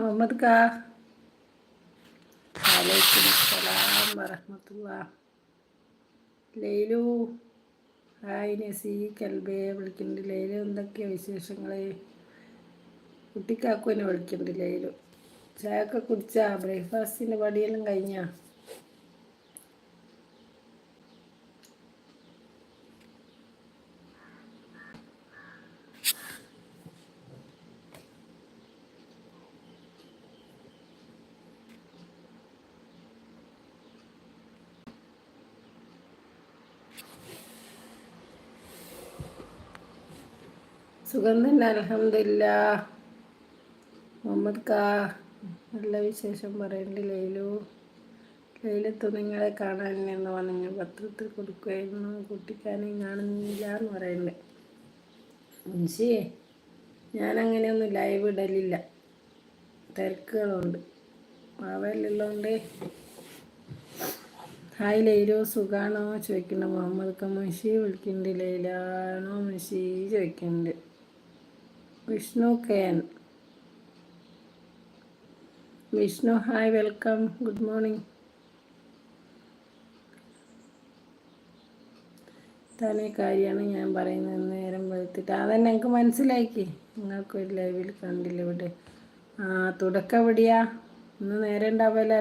മുഹമ്മദ് കാ. വലൈക്കും അസ്സലാം വറഹമത്തുള്ള. ലൈലു ഹായ് നസി കൽബയെ വിളിക്കുന്നുണ്ട്. ലൈലു എന്തൊക്കെയാണ് വിശേഷങ്ങൾ കുട്ടിക്കാക്കുവിനെ വിളിക്കുന്നുണ്ട് ലൈലു. ചായയൊക്കെ കുടിച്ചാ? ബ്രേക്ക്ഫാസ്റ്റിന്റെ പടിയെല്ലാം കഴിഞ്ഞാ? സുഖം തന്നെ അലഹമില്ല മുഹമ്മദ് കാ നല്ല വിശേഷം പറയണ്ട് ലൈലു. ലൈലത്ത് നിങ്ങളെ കാണാൻ എന്ന് പറഞ്ഞു പത്രത്തിൽ കൊടുക്കുമായിരുന്നു കുട്ടിക്കാനെയും കാണുന്നില്ല എന്ന് പറയുന്നുണ്ട്. മുൻഷിയേ ഞാനങ്ങനെയൊന്നും ലൈവ് ഇടലില്ല. തിരക്കുകളുണ്ട്. മാവല്ലുള്ളതുകൊണ്ട് ഹായ് ലൈലു സുഖാണോ? ചോദിക്കുന്നുണ്ട് മുഹമ്മദ് മുൻഷി വിളിക്കുന്നുണ്ട് ലൈലാണോ? മുൻഷി ചോദിക്കുന്നുണ്ട്. Vishnu cane Vishnu hi welcome good morning തന്നെ കാര്യമാണ് ഞാൻ പറയുന്നത്. നേരം വെളുത്തിട്ട്. അതന്നെ എനിക്ക് മനസ്സിലാക്കി നിങ്ങൾക്ക് ഒരു ലൈവിൽ കണ്ടില്ല ഇവിടെ? ആ തുടക്കം എവിടെയാ? ഇന്ന് നേരം ഉണ്ടാവില്ല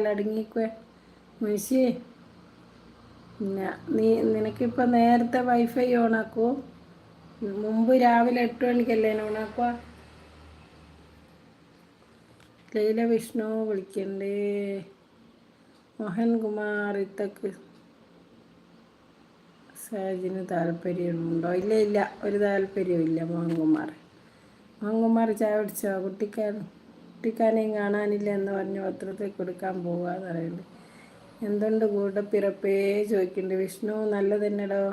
മുൻഷിയേ. പിന്നെ നീ നിനക്കിപ്പോൾ നേരത്തെ വൈഫൈ ഓണാക്കുമോ മുമ്പ് രാവിലെ എട്ട് മണിക്കല്ലേ ഓണാക്കുക ലൈല വിഷ്ണു വിളിക്കണ്ടേ. മോഹൻകുമാർ ഇത്തക്ക് സാജിന് താല്പര്യമുണ്ടോ? ഇല്ല ഇല്ല ഒരു താല്പര്യവും ഇല്ല മോഹൻകുമാർ. മോഹൻകുമാർ ചായ പിടിച്ചോ കുട്ടിക്കാൻ കുട്ടിക്കാനെയും കാണാനില്ല എന്ന് പറഞ്ഞ് പത്രത്തിൽ കൊടുക്കാൻ പോകാന്ന് പറയുന്നുണ്ട്. എന്തുണ്ട് പിറപ്പേ ചോദിക്കുന്നുണ്ട്. വിഷ്ണു നല്ല തന്നെടോ?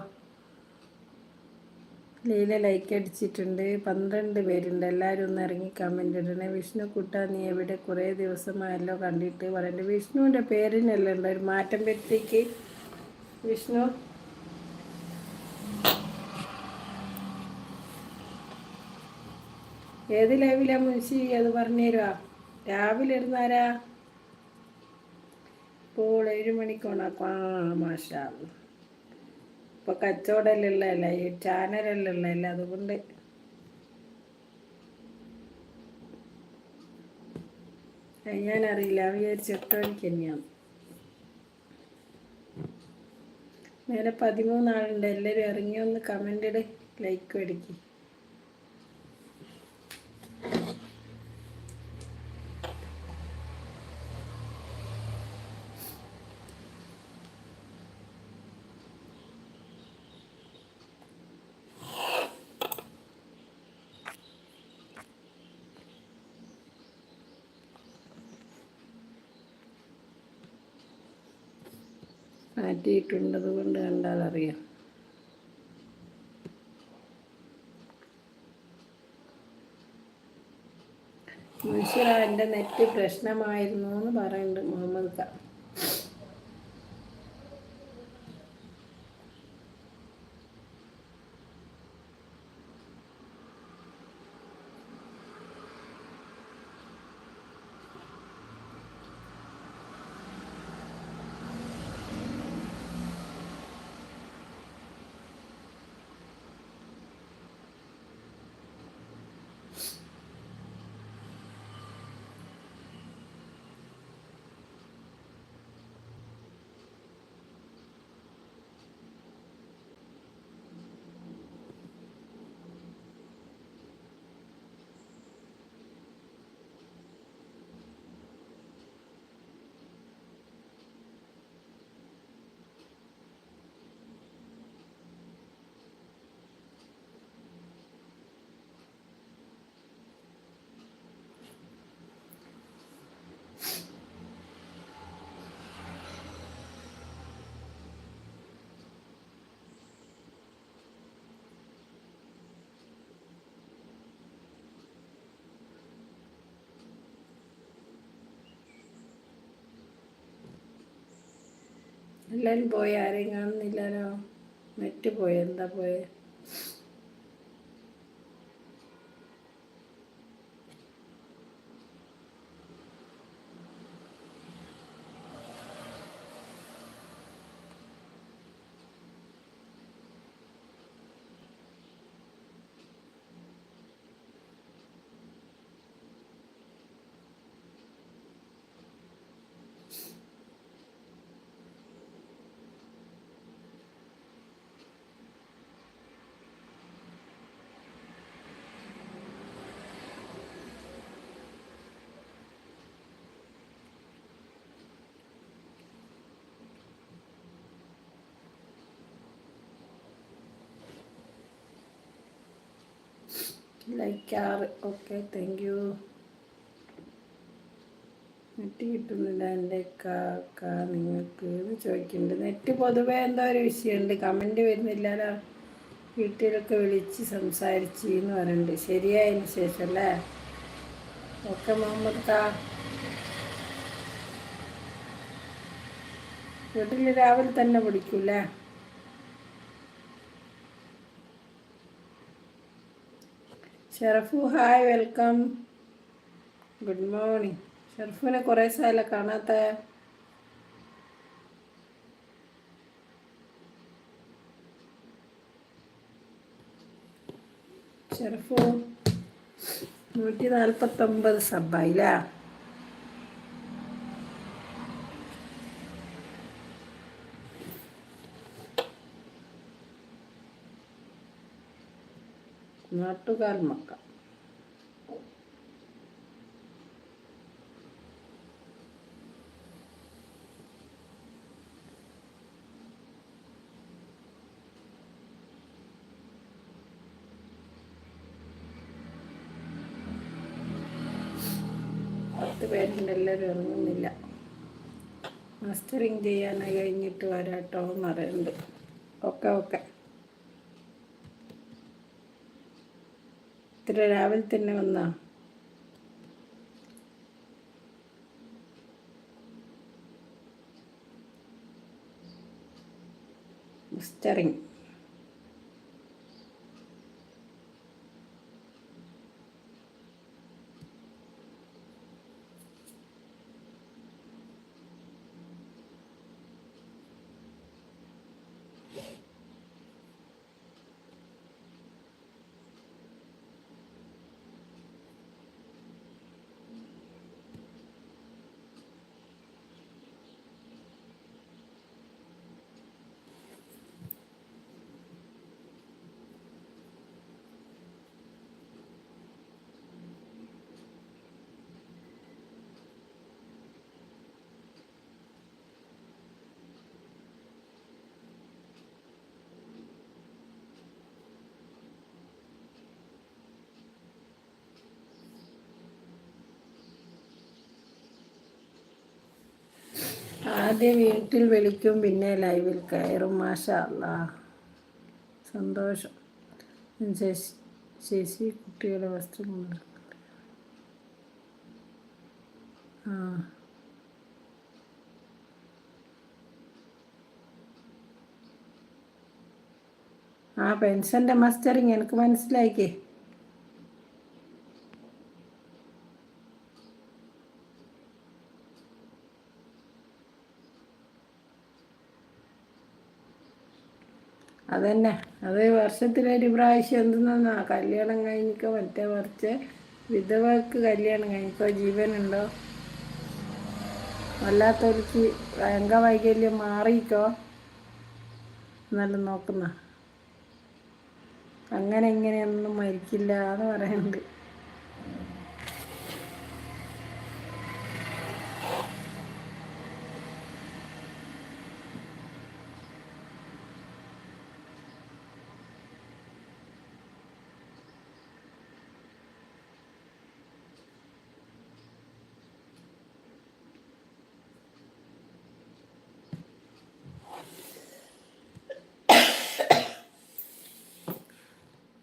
ലീല ലൈക്ക് അടിച്ചിട്ടുണ്ട്. പന്ത്രണ്ട് പേരുണ്ട്. എല്ലാവരും ഒന്ന് ഇറങ്ങി കമന്റ് ഇടണേ. വിഷ്ണു കുട്ട നീ എവിടെ? കുറേ ദിവസമായല്ലോ കണ്ടിട്ട് പറയണ്ട്. വിഷ്ണുവിന്റെ പേരിനല്ല ഉണ്ട് ഒരു മാറ്റം വരുത്തേക്ക്. വിഷ്ണു? ഏത് ലൈവിലാ മുൻഷി അത് പറഞ്ഞുതരുവാ രാവിലെ ഇരുന്നാരാ ഇപ്പോൾ ഏഴ് മണിക്കോണാക്കും ആ മാഷാ ഇപ്പൊ കച്ചവടമല്ലല്ല ഈ ചാനലല്ലല്ല അതുകൊണ്ട്. ഞാനറിയില്ല. വിചാരിച്ച നേരെ തന്നെയാണ് നേരെ പതിമൂന്നാളുണ്ട്. എല്ലാരും ഇറങ്ങി ഒന്ന് കമന്റ് ഇട്. ലൈക്ക് അടിക്കും. മാറ്റിയിട്ടുണ്ടത് കൊണ്ട് കണ്ടാൽ അറിയാം മനുഷ്യർ എന്റെ നെറ്റ് പ്രശ്നമായിരുന്നു എന്ന് പറയുന്നുണ്ട് മുഹമ്മദ് ഖാൻ എല്ലാവരും പോയി ആരെയും കാണുന്നില്ലല്ലോ. നെറ്റ് പോയി. എന്താ പോയെ? ലൈക്ക് ആറ്. ഓക്കെ താങ്ക് യു നെറ്റ് കിട്ടുന്നില്ല എന്റെ കാക്ക നിങ്ങൾക്ക് ചോദിക്കുന്നുണ്ട്. നെറ്റ് പൊതുവേ എന്തോ ഒരു വിഷയമുണ്ട്? കമന്റ് വരുന്നില്ലല്ലോ. വീട്ടിലൊക്കെ വിളിച്ച് സംസാരിച്ച് എന്ന് പറയുന്നുണ്ട് ശരിയായതിന് ശേഷം അല്ലേ? ഓക്കെ മുഹമ്മദ് കാ. വീട്ടിൽ രാവിലെ തന്നെ പിടിക്കൂലേ Sharafu hi welcome. Good morning. ഷെറഫുവിനെ കുറേ സാല കാണാത്ത? ഷെറഫു നൂറ്റി നാൽപ്പത്തൊമ്പത് സബ്ബായില്ല നാട്ടുകാൽ മക്ക. പത്ത് പേരുണ്ട് എല്ലാവരും ഇറങ്ങുന്നില്ല. മാസ്റ്ററിങ് ചെയ്യാനായി കഴിഞ്ഞിട്ട് വരാട്ടോ പറയുന്നുണ്ട്. ഓക്കെ ഓക്കെ ഇത്ര രാവിലെ തന്നെ വന്നാ? മാസ്റ്ററിങ് ആദ്യം വീട്ടിൽ വിളിക്കും പിന്നെ ലൈവിൽ കയറും. മാഷ അല്ലാ സന്തോഷം ശശി കുട്ടികളുടെ വസ്ത്രം ആ. ആ പെൻഷന്റെ മസ്റ്ററിങ് എനിക്ക് മനസ്സിലായിക്കേ അതന്നെ. അത് വർഷത്തിലൊരു പ്രാവശ്യം എന്തെന്നാ കല്യാണം കഴിഞ്ഞിക്കോ മറ്റേ മറിച്ച് വിധവക്ക് കല്യാണം കഴിഞ്ഞിക്കോ ജീവനുണ്ടോ? വല്ലാത്തവർക്ക് അംഗവൈകല്യം മാറിക്കോ? എന്നാലും നോക്കുന്ന. അങ്ങനെ ഇങ്ങനെയൊന്നും മരിക്കില്ല എന്ന് പറയുന്നുണ്ട്.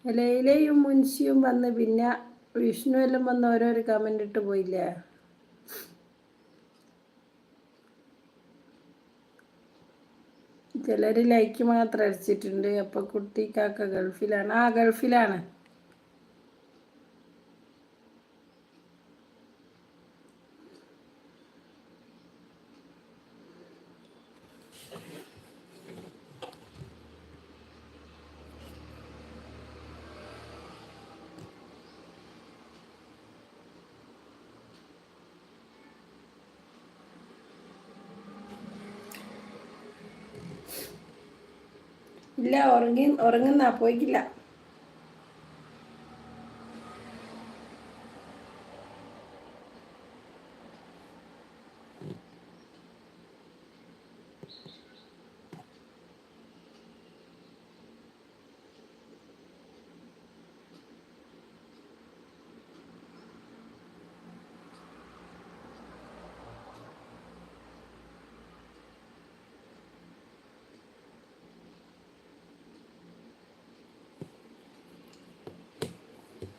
ലൈലയും മുൻഷിയും വന്ന് പിന്നെ വിഷ്ണു എല്ലാം വന്ന് ഓരോരോ കമന്റ് ഇട്ട് പോയില്ലേ? ചിലർ ലൈക്ക് മാത്രം അടിച്ചിട്ടുണ്ട്. അപ്പൊ കുട്ടിക്കാക്ക ഗൾഫിലാണ്. ആ ഗൾഫിലാണ്. ഇല്ല ഉറങ്ങി ഉറങ്ങുന്ന പോയിക്കില്ല.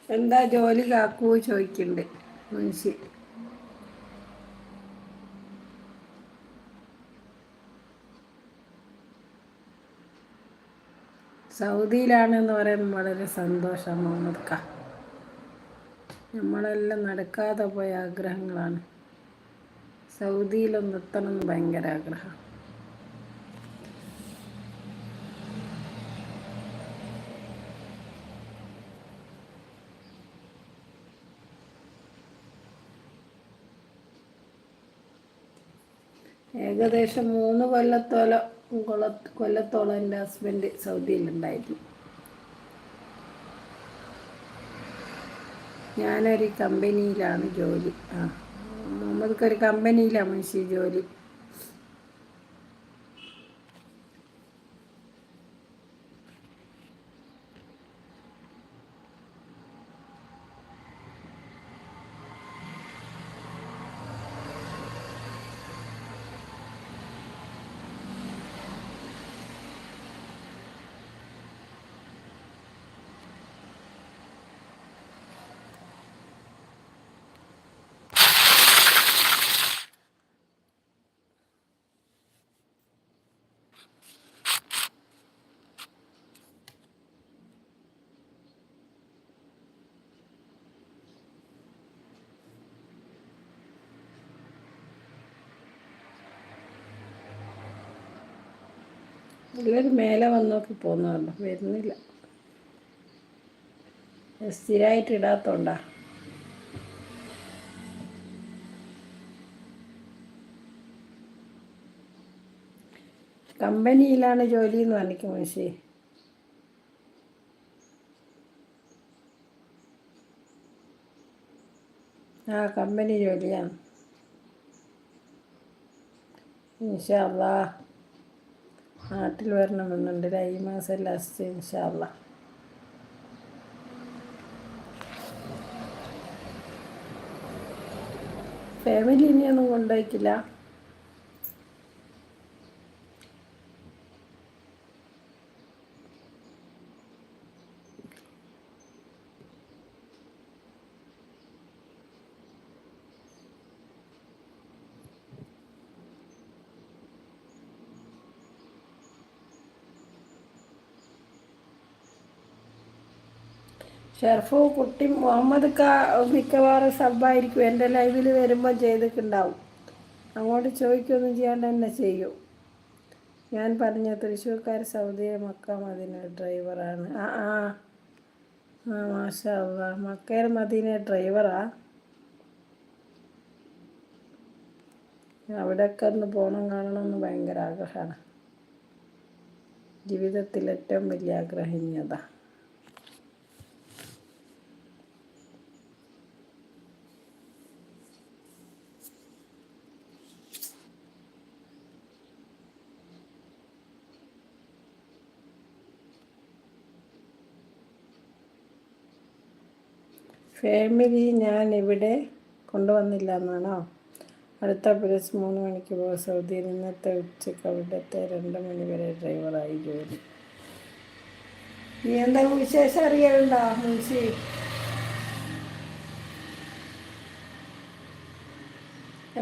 എന്താ ജോലി കാക്കൂ ചോദിക്കുന്നുണ്ട് മനുഷ്യ സൗദിയിലാണെന്ന് പറയുമ്പോൾ വളരെ സന്തോഷം മുഹമ്മദ് നമ്മളെല്ലാം നടക്കാതെ പോയ ആഗ്രഹങ്ങളാണ്. സൗദിയിലൊന്നെത്തണം എന്ന് ഭയങ്കര ആഗ്രഹം ഏകദേശം മൂന്ന് കൊല്ലത്തോളം കൊല്ലത്തോളം എന്റെ ഹസ്ബൻഡ് സൗദിയിലുണ്ടായിരുന്നു. ഞാനൊരു കമ്പനിയിലാണ് ജോലി. ആ മുഹമ്മദ്ക്കൊരു കമ്പനിയിലാണ് മനുഷ്യ ജോലി. എല്ലാവരും മേലെ വന്ന് നോക്കി പോകുന്നതല്ലോ വരുന്നില്ല. സ്ഥിരമായിട്ട് ഇടാത്തോണ്ടാ. കമ്പനിയിലാണ് ജോലി എന്ന് പറഞ്ഞിക്കും മനുഷ്യ. ആ കമ്പനി ജോലിയാണ്. ഇൻഷാ അള്ളാ. നാട്ടിൽ വരണമെന്നുണ്ട്. ഈ മാസം ലാസ്റ്റ് ഇൻഷാല്ല ഫാമിലി ഇനിയൊന്നും കൊണ്ടുപോയിക്കില്ല ഷെർഫു കുട്ടി മുഹമ്മദ് കാ മിക്കവാറും സബ്ബായിരിക്കും. എന്റെ ലൈവിൽ വരുമ്പോൾ ചെയ്തിട്ടുണ്ടാവും അങ്ങോട്ട് ചോദിക്കൊന്നും ചെയ്യാണ്ട് തന്നെ ചെയ്യും. ഞാൻ പറഞ്ഞ തൃശ്ശൂർക്കാർ സൗദി മക്ക മദീന ഡ്രൈവറാണ്. ആ ആ. ആ മാഷാ മക്കയിൽ മദീന ഡ്രൈവറാ? അവിടെയൊക്കെ ഒന്ന് പോകണം കാണണമെന്ന് ഭയങ്കര ആഗ്രഹമാണ്. ജീവിതത്തിൽ ഏറ്റവും വലിയ ആഗ്രഹം ഇനിയതാണ് ഫാമിലി ഞാൻ ഇവിടെ കൊണ്ടുവന്നില്ല എന്നാണോ? അടുത്ത പുലസ് മൂന്ന് മണിക്ക് പോകും സൗദിയിൽ ഇന്നത്തെ ഉച്ചയ്ക്ക് അവിടുത്തെ രണ്ട് മണി വരെ ഡ്രൈവറായി ജോലി. നീ എന്താ വിശേഷം അറിയാറുണ്ടോ മുൻസി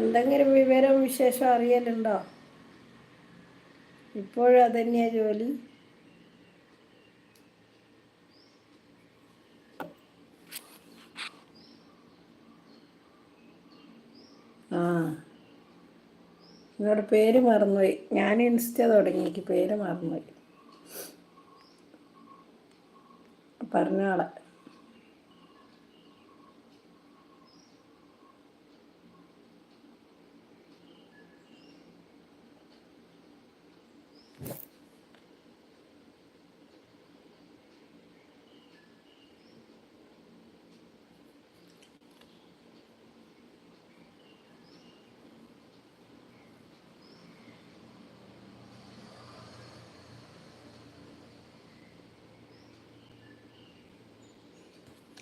എന്തെങ്കിലും വിവരം വിശേഷം അറിയലുണ്ടോ? ഇപ്പോഴും അതന്നെയാണ് ജോലി? ആ. നിങ്ങളുടെ പേര് മറന്നുപോയി. ഞാൻ ഇൻസ്റ്റ തുടങ്ങി. പേര് മറന്നുപോയി. പറഞ്ഞാളെ.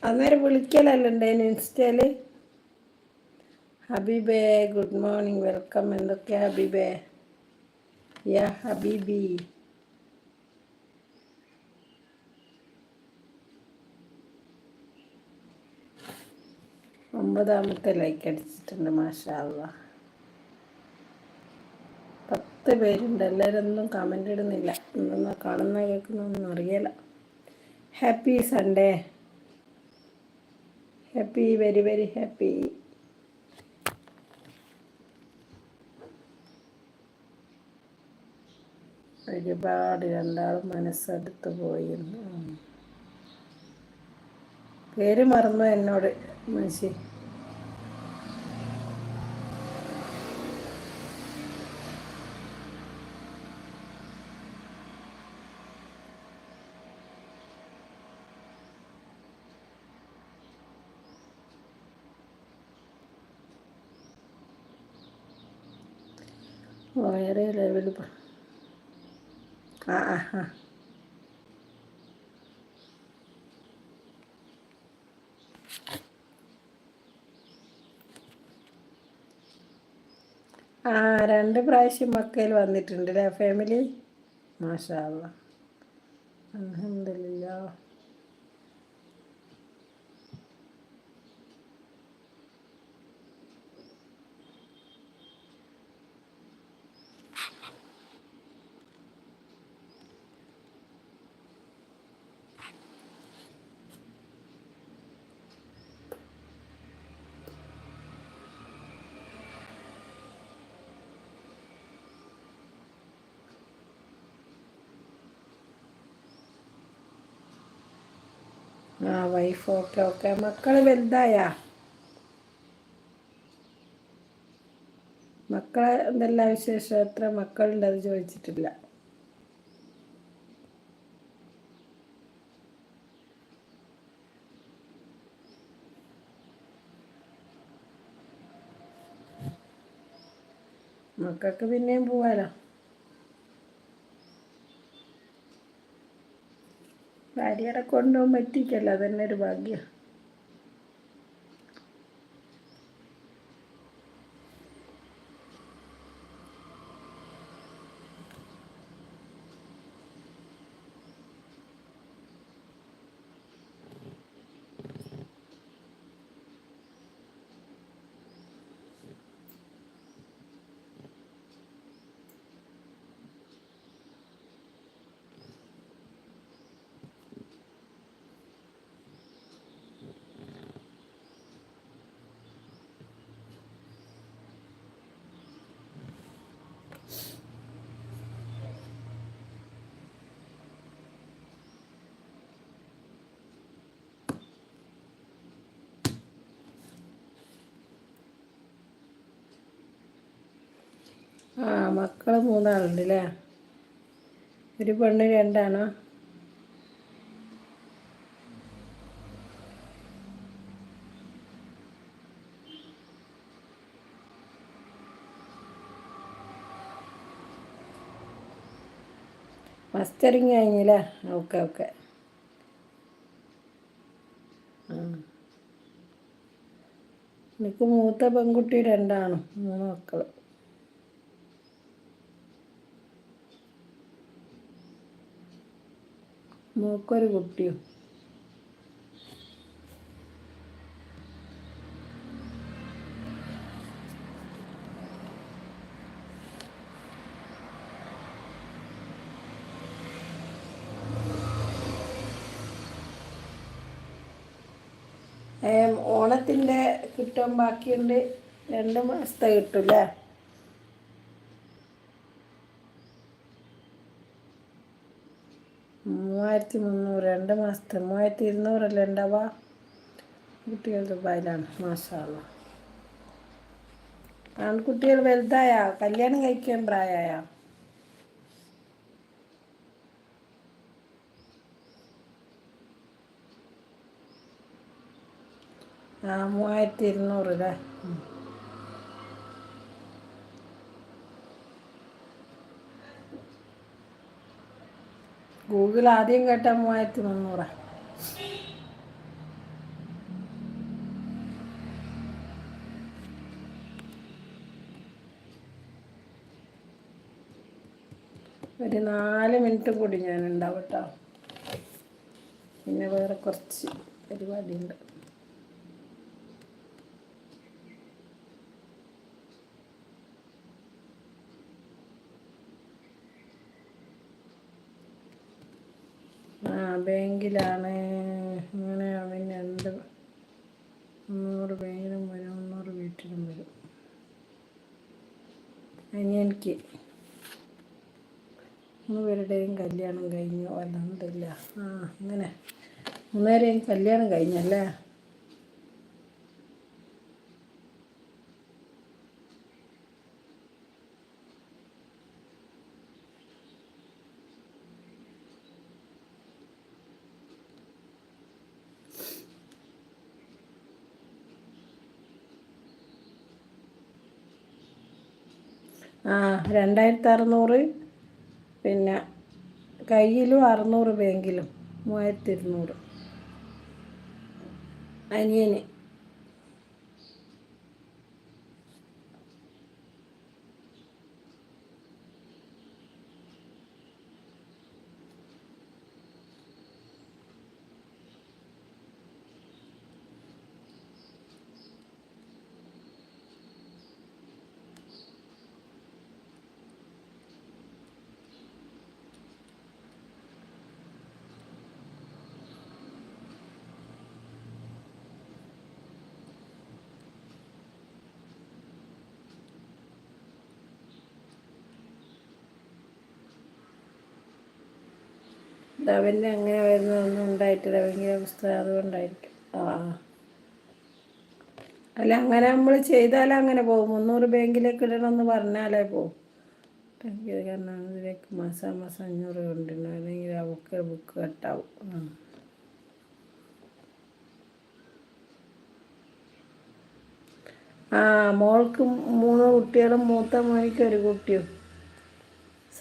അന്നേരം വിളിക്കലല്ലോ ഉണ്ടായിരുന്നു ഇൻസ്റ്റയിൽ. ഹബീബേ ഗുഡ് മോർണിംഗ് വെൽക്കം. എന്തൊക്കെയാ ഹബീബേ? യാ ഹബീബി. ഒമ്പതാമത്തെ ലൈക്ക് അടിച്ചിട്ടുണ്ട് മാഷാള്ള പത്ത് പേരുണ്ട് എല്ലാവരും ഒന്നും കമന്റ് ഇടുന്നില്ല. എന്തെന്നാ കാണുന്ന കേൾക്കുന്നൊന്നും അറിയില്ല. Happy Sunday happy very very happy ഒരുപാട് രണ്ടാളും മനസ്സെടുത്ത് പോയി. പേര് മറന്നു എന്നോട് മനുഷ്യ. വേറെ ലെവൽ ആ ആ ആ. ആ രണ്ട് പ്രാവശ്യം മക്കയിൽ വന്നിട്ടുണ്ട് അല്ലേ ഫാമിലി മാഷാ അലഹമില്ല ആ വൈഫ് ഓക്കെ ഓക്കെ മക്കൾ വലുതായ? മക്കളെ എന്തെല്ലാം വിശേഷം? എത്ര മക്കളുണ്ട് അത് ചോദിച്ചിട്ടില്ല. മക്കൾക്ക് പിന്നെയും പോവാലോ? ഭാര്യയുടെ കൊണ്ടുപോകാൻ പറ്റിക്കല്ലോ അതന്നെ ഒരു ഭാഗ്യം. ആ മക്കൾ മൂന്നാളുണ്ട് അല്ലേ ഒരു പെണ്ണ് രണ്ടാണോ? മസ്റ്ററിങ് കഴിഞ്ഞില്ലേ? ഓക്കെ ഓക്കെ എനിക്ക് മൂത്ത പെൺകുട്ടി രണ്ടാണ് മൂന്ന് മക്കൾ മൂക്കൊരു കുട്ടിയും? ഓണത്തിന്റെ കിട്ടും ബാക്കിയുണ്ട് രണ്ട് മാസത്തെ കിട്ടും അല്ലേ? മൂവായിരത്തി മുന്നൂറ് രണ്ട് മാസത്തെ മൂവായിരത്തി ഇരുന്നൂറല്ലേ ഉണ്ടാവുക കുട്ടികൾ ദുബായിലാണ് മാഷാള്ള ആൺകുട്ടികൾ വലുതായ കല്യാണം കഴിക്കാൻ പ്രായമായ ആ മൂവായിരത്തി ഇരുന്നൂറ് അല്ലേ ഗൂഗിൾ ആദ്യം കേട്ട മൂവായിരത്തി മുന്നൂറാ ഒരു നാല് മിനിറ്റ് കൂടി ഞാൻ ഉണ്ടാവും കേട്ടോ. പിന്നെ വേറെ കുറച്ച് പരിപാടിയുണ്ട്. ബാങ്കിലാണ്. ഇങ്ങനെ പിന്നെ എന്ത് മുന്നൂറ് ബാങ്കിലും വരും മുന്നൂറ് വീട്ടിലും വരും. അനിയനിക്ക് മൂന്നുപേരുടെയും കല്യാണം കഴിഞ്ഞു. അലഹമില്ല ആ അങ്ങനെ. മൂന്നുപേരെയും കല്യാണം കഴിഞ്ഞല്ലേ? ആ രണ്ടായിരത്തി അറുന്നൂറ് പിന്നെ കയ്യിലും അറുന്നൂറ് ബാങ്കിലും മൂവായിരത്തി ഇരുന്നൂറ് അനിയന്. അവന്റെ അങ്ങനെ വരുന്നതൊന്നും ഉണ്ടായിട്ടില്ല. ഭയങ്കര പുസ്തകം അതുകൊണ്ടായിരിക്കും. ആ. അല്ല അങ്ങനെ നമ്മൾ ചെയ്താലേ അങ്ങനെ പോകും. മുന്നൂറ് ബാങ്കിലേക്ക് ഇടണമെന്ന് പറഞ്ഞാലേ പോകും. ബാങ്കിൽ കാരണം ഇതിലേക്ക് മാസം മാസം അഞ്ഞൂറ് കൊണ്ടിടണം അല്ലെങ്കിൽ ആ ബുക്ക് ബുക്ക് കട്ടാവും. ആ. ആ മോൾക്ക് മൂന്ന് കുട്ടികളും മൂത്ത മോനിക്ക് ഒരു കുട്ടിയും.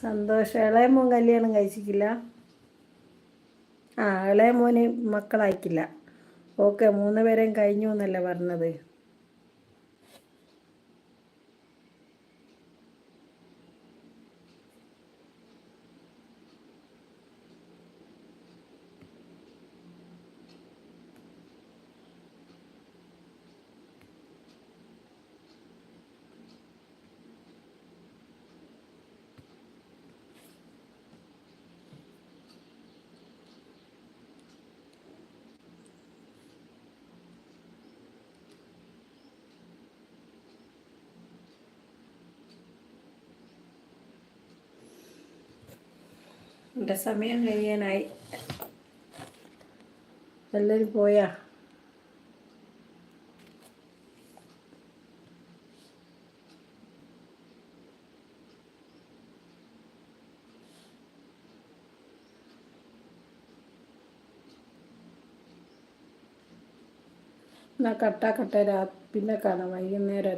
സന്തോഷം. ഇളയ മോൻ കല്യാണം കഴിച്ചിട്ടില്ല. ആ ഇളയ മോന് മക്കളായിക്കില്ല ഓക്കെ മൂന്ന് പേരെയും കഴിഞ്ഞു എന്നല്ലേ പറഞ്ഞത്? എന്റെ സമയം കഴിയാനായി. എല്ലാവരും പോയാ? എന്നാ കട്ടാക്കട്ടെ രാ പിന്നെ കാണാം. വൈകുന്നേരം